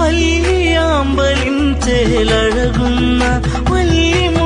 അല്ലിയാമ്പലിൻ ചേലഴകുന്ന വല്ലിമുല്ല തന്മണമേറുന്ന